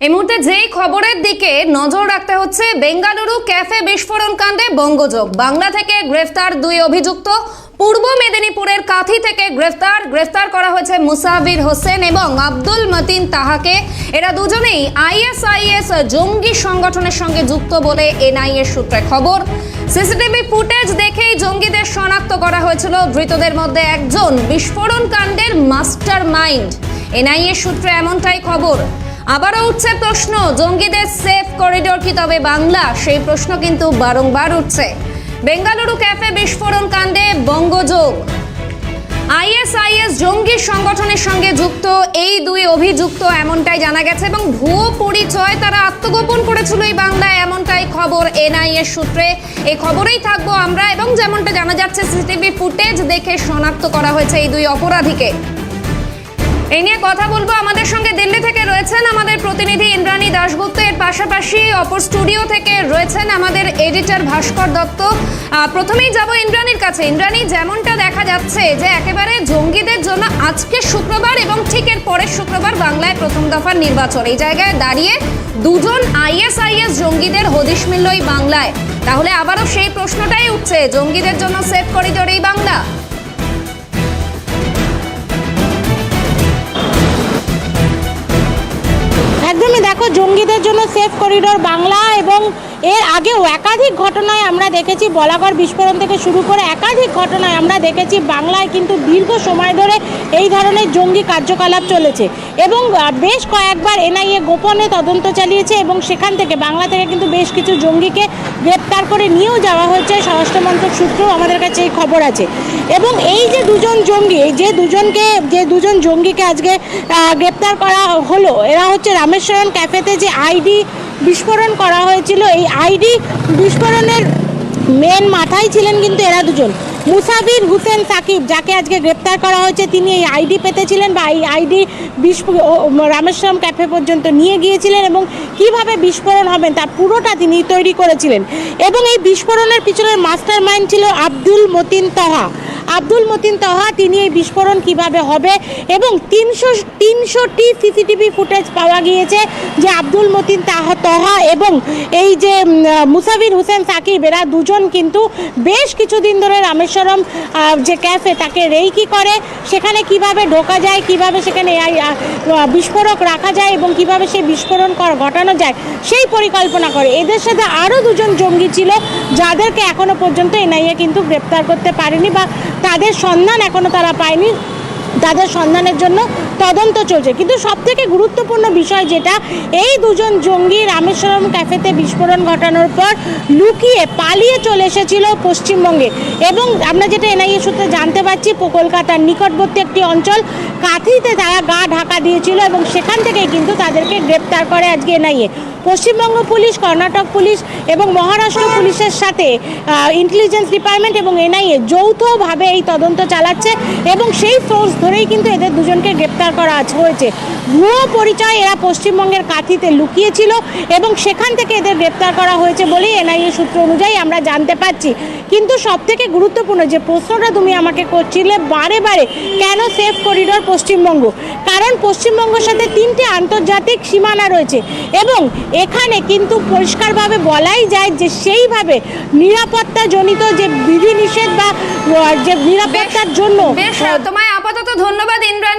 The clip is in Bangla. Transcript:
এই মুহূর্তে যেই খবরের দিকে নজর রাখতে হচ্ছে, বেঙ্গালুরু ক্যাফে বিস্ফোরণ কাণ্ডে বঙ্গযোগ। বাংলা থেকে গ্রেফতার দুই অভিযুক্ত, পূর্ব মেদিনীপুরের কাথি থেকে গ্রেফতার। গ্রেফতার করা হয়েছে মুসাফির হোসেন এবং আব্দুল মতিন তাহাকে। এরা দুজনেই আইএসআইএস জঙ্গি সংগঠনের সঙ্গে যুক্ত বলে এনআইএ সূত্রে খবর। সিসিটিভি ফুটেজ দেখেই জঙ্গিদের শনাক্ত করা হয়েছিল। ধৃতদের মধ্যে একজন বিস্ফোরণ কাণ্ডের মাস্টার মাইন্ড এনআইএ সূত্রে এমনটাই খবর। আবারও উঠছে প্রশ্ন, জঙ্গিদের সেফ করিডোর কি তবে বাংলা? সেই প্রশ্ন কিন্তু বারংবার উঠছে। বেঙ্গালুরু ক্যাফে বিস্ফোরণ কাণ্ডে বঙ্গযোগ। আইএসআইএস জঙ্গি সংগঠনের সঙ্গে যুক্ত, এই দুই অভিযুক্ত এমনটাই জানা গেছে এবং ভুয়ো পরিচয় তারা আত্মগোপন করেছিল এই বাংলায়, এমনটাই খবর এনআইএ সূত্রে। এই খবরেই থাকব আমরা এবং যেমনটা জানা যাচ্ছে সিসিটিভি ফুটেজ দেখে শনাক্ত করা হয়েছে এই দুই অপরাধীকে। এই নিয়ে কথা বলব আমাদের সঙ্গে দিল্লি থেকে রয়েছেন আমাদের প্রতিনিধি ইন্দ্রাণী দাশগুপ্ত। এর পাশাপাশি অপর স্টুডিও থেকে রয়েছেন আমাদের এডিটর ভাস্কর দত্ত। প্রথমেই যাব ইন্দ্রাণীর কাছে। ইন্দ্রাণী, যেমনটা দেখা যাচ্ছে যে একেবারে জঙ্গিদের জন্য আজকে শুক্রবার এবং ঠিক এর পরের শুক্রবার বাংলায় প্রথম দফার নির্বাচন। এই জায়গায় দাঁড়িয়ে দুজন আইএসআইএস জঙ্গিদের হদিশ মিলল বাংলায়। তাহলে আবারও সেই প্রশ্নটাই উঠছে, জঙ্গিদের জন্য সেফ করিডোর এই বাংলা? জঙ্গিদের জন্য সেফ করিডোর বাংলা এবং এর আগেও একাধিক ঘটনায় আমরা দেখেছি, বলাগড় বিস্ফোরণ থেকে শুরু করে একাধিক ঘটনায় আমরা দেখেছি, বাংলায় কিন্তু দীর্ঘ সময় ধরে এই ধরনের জঙ্গি কার্যকলাপ চলেছে। এবং বেশ কয়েকবার এনআইএ গোপনে তদন্ত চালিয়েছে এবং সেখান থেকে বাংলা থেকে কিন্তু বেশ কিছু জঙ্গিকে গ্রেপ্তার করে নিয়েও যাওয়া হয়েছে। স্বরাষ্ট্রমন্ত্রক সূত্রেও আমাদের কাছে এই খবর আছে। এবং এই যে দুজন জঙ্গি, এই যে দুজনকে, যে দুজন জঙ্গিকে আজকে গ্রেপ্তার করা হলো, এরা হচ্ছে রামেশ্বরণ ক্যাফেতে যে আইডি বিস্ফোরণ করা হয়েছিল। এই আইডি বিস্ফোরণের মেন মাথায় ছিলেন কিন্তু এরা দুজন। মুসাফির হুসেন সাকিব, যাকে আজকে গ্রেপ্তার করা হয়েছে, তিনি এই আইডি পেতেছিলেন বা এই আইডি রামেশ্বরম ক্যাফে পর্যন্ত নিয়ে গিয়েছিলেন এবং কীভাবে বিস্ফোরণ হবেন তার পুরোটা তিনি তৈরি করেছিলেন। এবং এই বিস্ফোরণের পিছনের মাস্টার মাইন্ড ছিল আব্দুল মতিন তহা। আব্দুল মতিন তহা তিনি এই বিস্ফোরণ কীভাবে হবে? এবং তিনশো, তিনশোটি সিসিটিভি ফুটেজ পাওয়া গিয়েছে যে আব্দুল মতিন তাহা তহা এবং এই যে মুসাফির হোসেন সাকিব, এরা দুজন কিন্তু বেশ কিছুদিন ধরে রামেশ্বরম যে ক্যাফে তাকে রেইকি করে। সেখানে কীভাবে ঢোকা যায়, কীভাবে সেখানে বিস্ফোরক রাখা যায় এবং কীভাবে সেই বিস্ফোরণ ঘটানো যায়, সেই পরিকল্পনা করে। এদের সাথে আরও দুজন জঙ্গি ছিল, যাদেরকে এখনও পর্যন্ত এনআইএ কিন্তু গ্রেপ্তার করতে পারেনি বা তাদের সন্ধান এখনও তারা পায়নি। তাদের সন্ধানের জন্য তদন্ত চলছে। কিন্তু সব থেকে গুরুত্বপূর্ণ বিষয় যেটা, এই দুজন জঙ্গি রামেশ্বরম ক্যাফেতে বিস্ফোরণ ঘটানোর পর লুকিয়ে পালিয়ে চলে এসেছিল পশ্চিমবঙ্গে। এবং আমরা যেটা এনআইএ সূত্রে জানতে পারছি, কলকাতার নিকটবর্তী একটি অঞ্চল, কাঁথিতে তারা গা ঢাকা দিয়েছিল এবং সেখান থেকেই কিন্তু তাদেরকে গ্রেপ্তার করে আজকে NIA. Paschimbanga police, Karnataka police এবং মহারাষ্ট্র পুলিশের সাথে ইন্টেলিজেন্স ডিপার্টমেন্ট এবং এনআইএ যৌথভাবে এই তদন্ত চালাচ্ছে এবং সেই ফোর্স ধরেই কিন্তু এদের দুজনকে গ্রেপ্তার করা আজ- হয়েছে। ভুয়ো পরিচয় এরা পশ্চিমবঙ্গের কাঁথিতে লুকিয়েছিল এবং সেখান থেকে এদের গ্রেপ্তার করা হয়েছে বলেই এনআইএ সূত্র অনুযায়ী আমরা জানতে পারছি। কিন্তু সব থেকে গুরুত্বপূর্ণ যে প্রশ্নটা তুমি আমাকে করছিলে বারে বারে কেন সেফ করিডোর পশ্চিমবঙ্গ? কারণ পশ্চিমবঙ্গের সাথে তিনটে আন্তর্জাতিক সীমানা রয়েছে এবং এখানে কিন্তু পরিষ্কারভাবে বলাই যায় যে সেইভাবে নিরাপত্তাজনিত যে বিধিনিষেধ বা যে নিরাপত্তার জন্য তোমায় আপাতত ধন্যবাদ ইন্দ্রাণী।